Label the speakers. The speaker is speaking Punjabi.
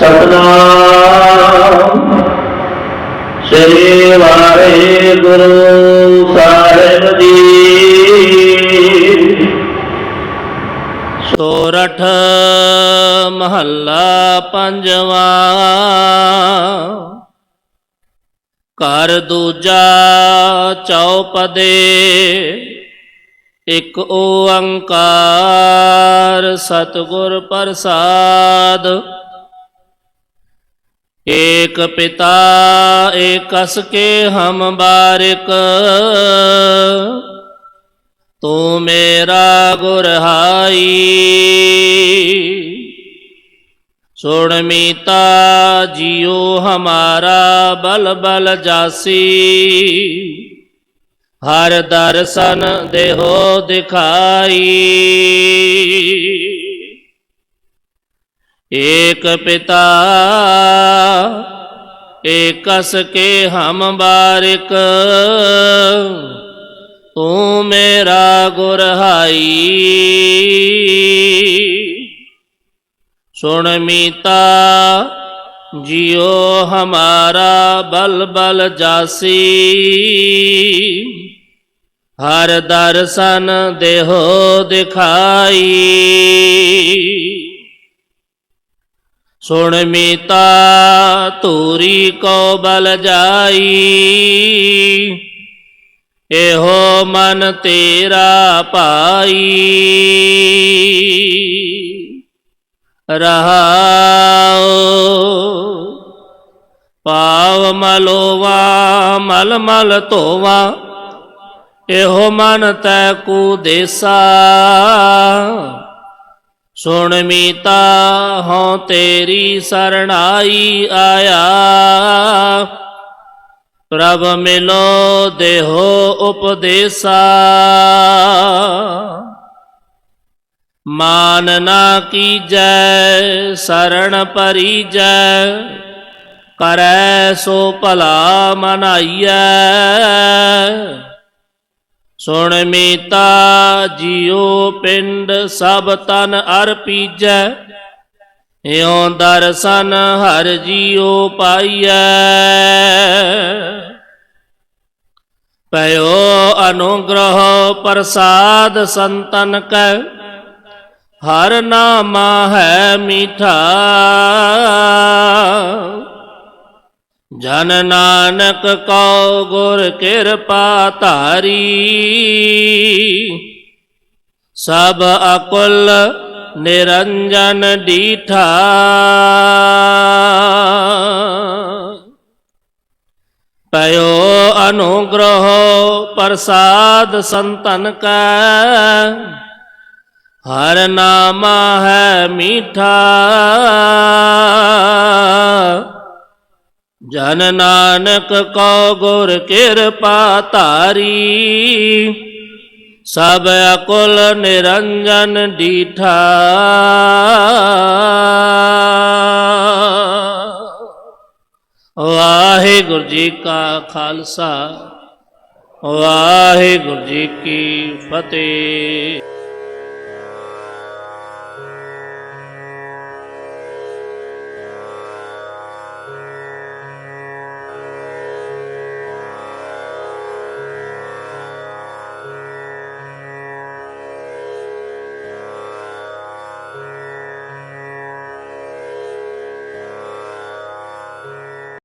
Speaker 1: ਸਤਨਾਮ। ਸ੍ਰੀ ਵਾਹਿਗੁਰੂ ਸਾਹਿਬ ਜੀ।
Speaker 2: ਸੋਰਠ ਮਹੱਲਾ ਪੰਜਵਾਂ। ਘਰ ਦੂਜਾ ਚੌਪਦੇ। ਇੱਕ ਓੰਕਾਰ ਸਤਿਗੁਰ ਪ੍ਰਸਾਦ। ਏਕ ਪਿਤਾ ਏਕਸ ਕੇ ਹਮ ਬਾਰਿਕ। ਤੂੰ ਮੇਰਾ ਗੁਰਹਾਈ ਸੁਣ ਮੀਤਾ, ਜਿਉ ਹਮਾਰਾ ਬਲ ਬਲ ਜਾਸੀ। ਹਰ ਦਰਸ਼ਨ ਦੇਹੋ ਦਿਖਾਈ। ਏਕ ਪਿਤਾ, ਏਕਸ ਕੇ ਹਮ ਬਾਰਿਕ, ਤੂੰ ਮੇਰਾ ਗੁਰਹਾਈ ਸੁਣ ਮੀਤਾ, ਜਿਉ ਹਮਾਰਾ ਬਲ ਬਲ ਜਾਸੀ। ਹਰ ਦਰਸ਼ਨ ਦੇਹੋ ਦਿਖਾਈ। ਸੁਣ ਮੀਤਾ ਤੂਰੀ ਕੋ ਬਲ ਜਾਈ। ਇਹੋ ਮਨ ਤੇਰਾ ਪਾਈ ਰਹਾਉ ਪਾਵ ਮਲੋਵਾ, ਮਲ ਮਲ ਧੋਵਾ। ਇਹੋ ਮਨ ਤੈ ਕੂ ਦੇਸਾ। ਸੁਣ ਮੀਤਾ, ਹਉ ਤੇਰੀ ਸਰਣਾਈ ਆਇਆ। ਪ੍ਰਭ ਮਿਲੋ ਦੇਹੋ ਉਪਦੇਸਾ। ਮਾਨ ਨਾ ਕੀਜੈ, ਸਰਣ ਪਰੀਜੈ ਕਰੈ ਸੋ ਭਲਾ ਮਨਾਈਐ। ਸੁਣ ਮੀਤਾ ਜਿਉ ਪਿੰਡ ਸਭ ਤਨ ਅਰਪੀਜੈ ਇਉ ਦਰਸ਼ਨ ਹਰ ਜੀਉ ਪਾਈਐ। ਪਇਓ ਅਨੁਗ੍ਰਹ ਪ੍ਰਸਾਦ ਸੰਤਨ ਕੈ, ਹਰ ਨਾਮਾ ਹੈ ਮੀਠਾ। ਜਨ ਨਾਨਕ ਕਉ ਗੁਰ ਕਿਰਪਾ ਧਾਰੀ, ਸਭ ਅਕੁਲ ਨਿਰੰਜਨ ਡੀਠਾ। ਪਇਓ ਅਨੁਗ੍ਰਹ ਪ੍ਰਸਾਦ ਸੰਤਨ ਕੈ, ਹਰ ਨਾਮ ਹੈ ਮੀਠਾ। ਜਨ ਨਾਨਕ ਕੋ ਗੁਰ ਕਿਰਪਾ ਧਾਰੀ, ਸਭ ਅਕੁਲ ਨਿਰੰਜਨ ਡੀਠਾ। ਵਾਹਿਗੁਰੂ ਜੀ ਕਾ ਖਾਲਸਾ, ਵਾਹਿਗੁਰੂ ਜੀ ਕੀ ਫਤਿਹ।